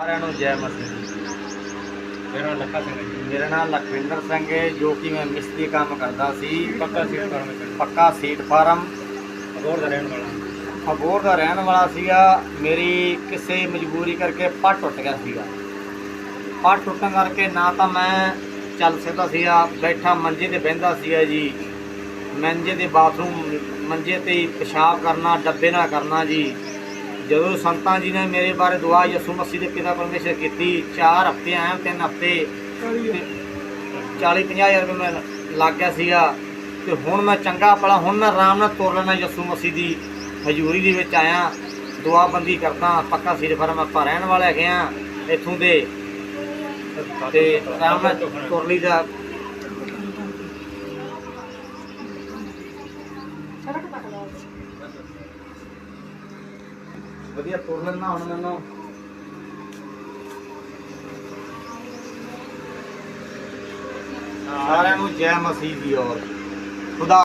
ਸਾਰਿਆਂ ਨੂੰ ਜੈ ਮਸੀਹ। ਮੇਰਾ ਨਾਮ ਲੱਖਾ ਸਿੰਘ ਹੈ ਜੀ। ਮੇਰਾ ਨਾਮ ਲਖਵਿੰਦਰ ਸਿੰਘ ਹੈ ਜੋ ਕਿ ਮੈਂ ਮਿਸਤਰੀ ਕੰਮ ਕਰਦਾ ਸੀ। ਪੱਕਾ ਸੀਟ ਫਾਰਮ ਵਿੱਚ ਪੱਕਾ ਸੀਟ ਫਾਰਮ। ਅਬੋਰ ਦਾ ਰਹਿਣ ਵਾਲਾ। ਅਬੋਰ ਦਾ ਰਹਿਣ ਵਾਲਾ ਸੀਗਾ। ਮੇਰੀ ਕਿਸੇ ਮਜਬੂਰੀ ਕਰਕੇ ਪੱਟ ਟੁੱਟ ਗਿਆ ਸੀਗਾ। ਪੱਟ ਟੁੱਟਣ ਕਰਕੇ ਨਾ ਤਾਂ ਮੈਂ ਚੱਲ ਸਕਦਾ ਸੀਗਾ। ਬੈਠਾ ਮੰਜੇ ਤੇ ਬਹਿੰਦਾ ਸੀਗਾ ਜੀ। ਮੰਜੇ ਦੇ ਬਾਥਰੂਮ ਮੰਜੇ ਤੇ ਹੀ ਪਿਸ਼ਾਬ ਕਰਨਾ ਡੱਬੇ ਨਾਲ ਕਰਨਾ ਜੀ। ਜਦੋਂ ਸੰਤਾਂ ਜੀ ਨੇ ਮੇਰੇ ਬਾਰੇ ਦੁਆ ਯਿਸੂ ਮਸੀਹ ਦੇ ਪਿਤਾ ਪਰਮੇਸ਼ਰ ਕੀਤੀ 4 ਹਫ਼ਤੇ ਆਇਆ 3 ਹਫ਼ਤੇ 40 50 ਹਜ਼ਾਰ ਰੁਪਏ ਮੈਂ ਲੱਗ ਗਿਆ ਸੀਗਾ। ਤੇ ਹੁਣ ਮੈਂ ਚੰਗਾ ਭਲਾ ਹੁਣ ਮੈਂ ਆਰਾਮ ਨਾਲ ਤੁਰ ਲੈਣਾ ਯਿਸੂ ਮਸੀਹ ਦੀ ਹਜ਼ੂਰੀ ਦੇ ਵਿੱਚ ਆਇਆ। ਦੁਆ ਬੰਦੀ ਕਰਦਾ ਪੱਕਾ ਸਿਰ ਫਰਮ ਆਪਾਂ ਰਹਿਣ ਵਾਲੇ ਹੈਗੇ ਆ ਇੱਥੋਂ ਦੇ। ਤੇ ਆਰਾਮ ਨਾਲ ਤੁਰ ਲਈਦਾ। ਵਧੀਆ ਤੁਰ ਲੈਣਾ ਹੁਣ ਮੈਨੂੰ। ਸਾਰਿਆਂ ਨੂੰ ਜੈ ਮਸੀਹ ਦੀ ਔਰ। ਖੁਦਾ